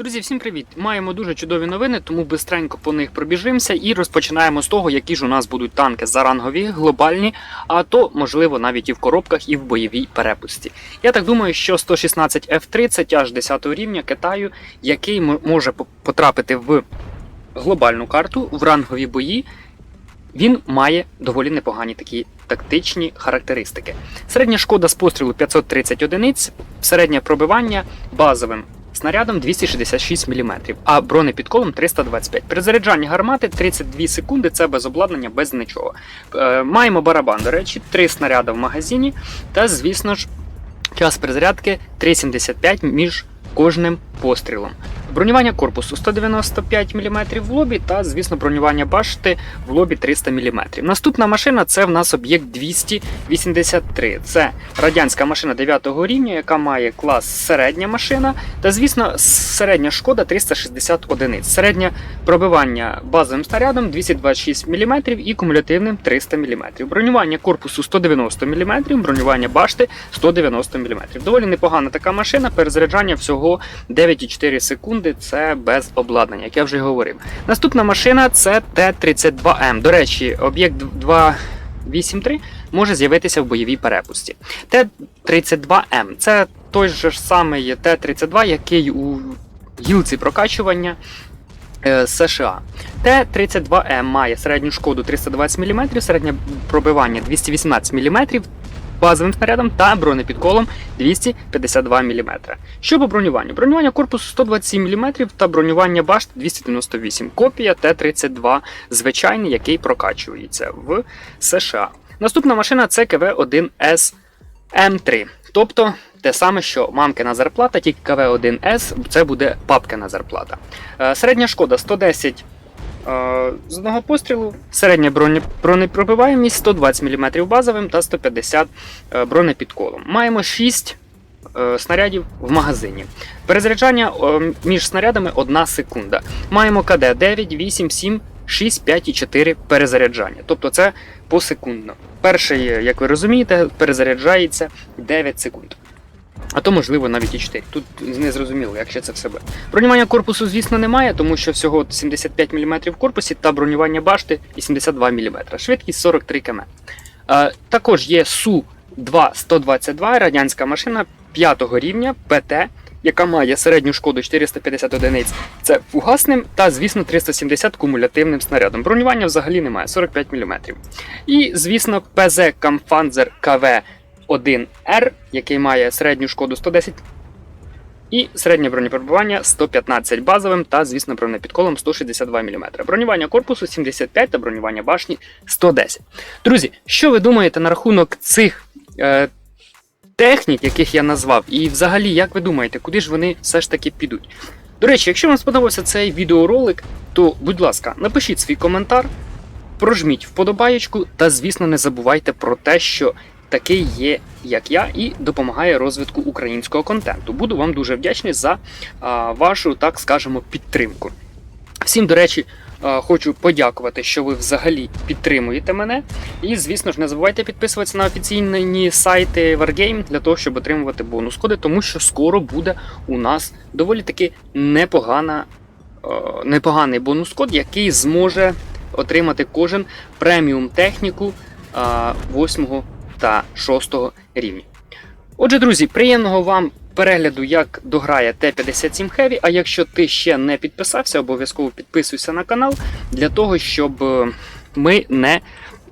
Друзі, всім привіт! Маємо дуже чудові новини, тому бистренько по них пробіжимося і розпочинаємо з того, які ж у нас будуть танки зарангові, глобальні, а то, можливо, навіть і в коробках, і в бойовій перепусті. Я так думаю, що 116 F3 це тяж 10 рівня Китаю, який може потрапити в глобальну карту в рангові бої. Він має доволі непогані такі тактичні характеристики. Середня шкода з пострілу 530 одиниць, середнє пробивання базовим снарядом 266 мм, а бронепідколом 325. При заряджанні гармати 32 секунди це без обладнання, без нічого. Е, маємо барабан, до речі, 3 снаряди в магазині, та, звісно ж, час перезарядки 3,75 між кожним пострілом. Бронювання корпусу 195 мм в лобі та, звісно, бронювання башти в лобі 300 мм. Наступна машина це в нас об'єкт 283. Це радянська машина 9 рівня, яка має клас середня машина. Та, звісно, середня шкода 360 одиниць. Середнє пробивання базовим снарядом 226 мм і кумулятивним 300 мм. Бронювання корпусу 190 мм, бронювання башти 190 мм. Доволі непогана така машина. Перезаряджання всього 9,4 секунди. Це без обладнання, як я вже говорив. Наступна машина це Т-32М. До речі, об'єкт 283 може з'явитися в бойовій перепусті. Т-32М це той же ж самий Т-32, який у гілці прокачування е, США. Т-32М має середню шкоду 320 мм, середнє пробивання 218 мм, базовим снарядом та бронепідколом 252 мм. Що по бронюванню? Бронювання корпусу 127 мм та бронювання башт 298. Копія Т-32 звичайний, який прокачується в США. Наступна машина це КВ-1С М3. Тобто те саме, що мамкина зарплата, тільки КВ-1С це буде папкина зарплата. Е, Середня шкода 110 е, з одного пострілу, середня бронепробиваємість 120 мм базовим та 150 е, бронепідколом. Маємо 6 е, снарядів в магазині. Перезаряджання е, між снарядами 1 секунда. Маємо КД 9, 8, 7, 6, 5 і 4 перезаряджання. Тобто це посекундно. Перший, як ви розумієте, перезаряджається 9 секунд. А то, можливо, навіть і 4. Тут не зрозуміло, як ще це все буде. Бронювання корпусу, звісно, немає, тому що всього 75 мм в корпусі та бронювання башти 82 мм. Швидкість 43 км. Також є Су-2-122, радянська машина 5 рівня ПТ, яка має середню шкоду 450 одиниць. Це фугасним та, звісно, 370 кумулятивним снарядом. Бронювання взагалі немає 45 мм. І, звісно, ПЗ Камфанзер КВ 1Р, який має середню шкоду 110 і середнє бронепробування 115 базовим та, звісно, бронепідколом 162 мм. Бронювання корпусу 75 та бронювання башні 110. Друзі, що ви думаєте на рахунок цих е, технік, яких я назвав, і взагалі, як ви думаєте, куди ж вони все ж таки підуть? До речі, якщо вам сподобався цей відеоролик, то, будь ласка, напишіть свій коментар, прожміть вподобаєчку та, звісно, не забувайте про те, що такий є, як я, і допомагає розвитку українського контенту. Буду вам дуже вдячний за вашу, так скажемо, підтримку. Всім, до речі, хочу подякувати, що ви взагалі підтримуєте мене. І, звісно ж, не забувайте підписуватися на офіційні сайти Wargame для того, щоб отримувати бонус коди, тому що скоро буде у нас доволі таки непогана, непоганий бонус код, який зможе отримати кожен преміум техніку 8 та 6 рівні. Отже, друзі, приємного вам перегляду, як дограє Т-57 Heavy, а якщо ти ще не підписався, обов'язково підписуйся на канал для того, щоб е, ми не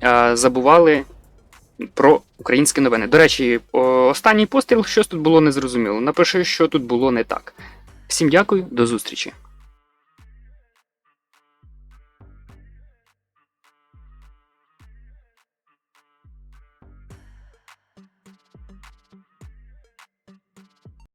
е, забували про українські новини. До речі, останній постріл, щось тут було незрозуміло. Напиши, що тут було не так. Всім дякую, до зустрічі.